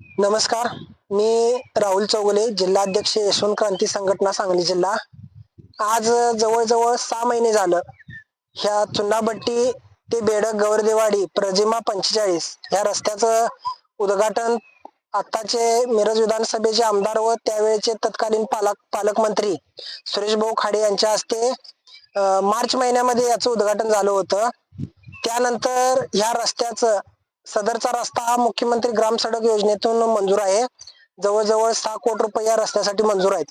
नमस्कार. मी राहुल चौगुले जिल्हाध्यक्ष यशवंत क्रांती संघटना सांगली जिल्हा. आज जवळजवळ सहा महिने झालं. ह्या चुन्नाभट्टी ते बेडक गौरदेवाडी प्रजिमा पंचेचाळीस ह्या रस्त्याचं उद्घाटन आत्ताचे मिरज विधानसभेचे आमदार व त्यावेळेचे तत्कालीन पालक पालकमंत्री सुरेश भाऊ खाडे यांच्या हस्ते मार्च महिन्यामध्ये याचं उद्घाटन झालं होतं. त्यानंतर ह्या रस्त्याचं सदरचा रस्ता हा मुख्यमंत्री ग्राम सडक योजनेतून मंजूर आहे. जवळजवळ सहा कोटी रुपये या रस्त्यासाठी मंजूर आहेत.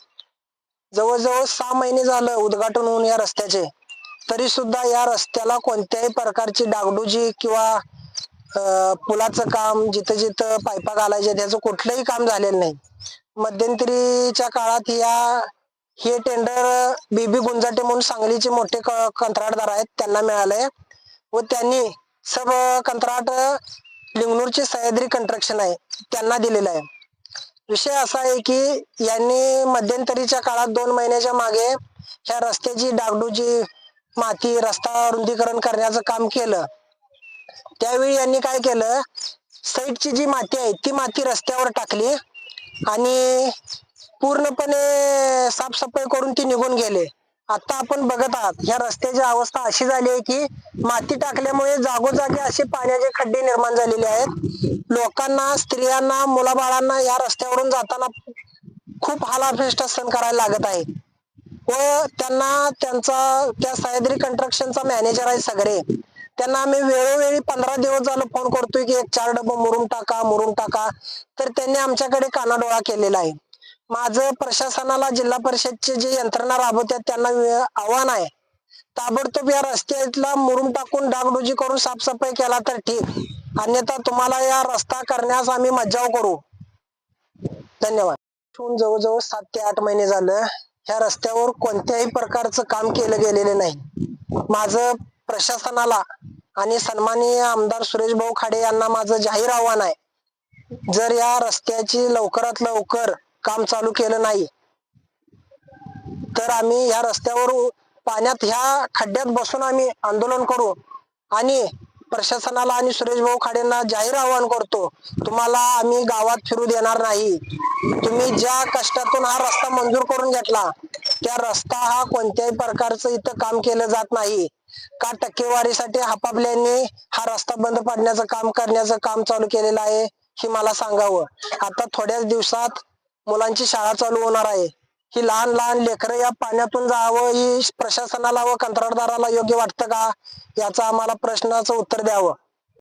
जवळजवळ सहा महिने झालं उद्घाटन होऊन या रस्त्याचे. तरी सुद्धा या रस्त्याला कोणत्याही प्रकारची डागडुजी किंवा पुलाचं काम जिथं जिथं पायपा घालायचे त्याचं कुठलंही काम झालेलं नाही. मध्यंतरीच्या काळात या हे टेंडर बीबी गुंजाटे म्हणून सांगलीचे मोठे क- कंत्राटदार आहेत त्यांना मिळालंय. व त्यांनी सब कंत्राट लिंगनूरचे सह्याद्री कंस्ट्रक्शन आहे त्यांना दिलेलं आहे. विषय असा आहे की यांनी मध्यंतरीच्या काळात दोन महिन्याच्या मागे ह्या रस्त्याची डागडूची माती रस्ता रुंदीकरण करण्याचं काम केलं. त्यावेळी यांनी काय केलं साईडची जी माती आहे ती माती रस्त्यावर टाकली आणि पूर्णपणे साफसफाई करून ती निघून गेले. आता आपण बघत आहात ह्या रस्त्याची अवस्था अशी झाली आहे की माती टाकल्यामुळे जागोजागी असे पाण्याचे खड्डे निर्माण झालेले आहेत. लोकांना स्त्रियांना मुलाबाळांना या रस्त्यावरून जाताना खूप हालाफेष्ट सहन करायला लागत आहे. व त्यांना त्यांचा त्या सह्याद्री कंस्ट्रक्शनचा मॅनेजर आहे सगळे. त्यांना आम्ही वेळोवेळी पंधरा दिवस झालं फोन करतोय की एक चार डबं मुरून टाका मुरून टाका. तर त्यांनी आमच्याकडे कानाडोळा केलेला आहे. माझं प्रशासनाला जिल्हा परिषदचे जे यंत्रणा राबवतात त्यांना आव्हान आहे. ताबडतोब या रस्त्याला मुरुम टाकून डागडुजी करून साफसफाई केला तर ठीक. अन्यथा तुम्हाला या रस्ता करण्यास आम्ही मज्जाव करू. धन्यवाद. जवळजवळ सात ते आठ महिने झालं. ह्या रस्त्यावर कोणत्याही प्रकारचं काम केलं गेलेलं नाही. माझं प्रशासनाला आणि सन्माननीय आमदार सुरेश भाऊ खाडे यांना माझं जाहीर आव्हान आहे. जर या रस्त्याची लवकरात लवकर काम चालू केलं नाही. तर आम्ही ह्या रस्त्यावर पाण्यात ह्या खड्ड्यात बसून आम्ही आंदोलन करू आणि प्रशासनाला आणि सुरेश भाऊ खाडेंना जाहीर आवाहन करतो तुम्हाला आम्ही गावात फिरू देणार नाही. तुम्ही ज्या कष्टातून हा रस्ता मंजूर करून घेतला त्या रस्ता हा कोणत्याही प्रकारचं इथं काम केलं जात नाही. का टक्केवारीसाठी आपापल्यांनी हा रस्ता बंद पाडण्याचं काम करण्याचं काम चालू केलेलं आहे हे मला सांगावं. आता थोड्याच दिवसात मुलांची शाळा चालू होणार आहे. ही लहान लहान लेकरं या पाण्यातून जावं ही प्रशासनाला व कंत्राटदाराला योग्य वाटतं का? याचा आम्हाला प्रश्नाचं उत्तर द्यावं.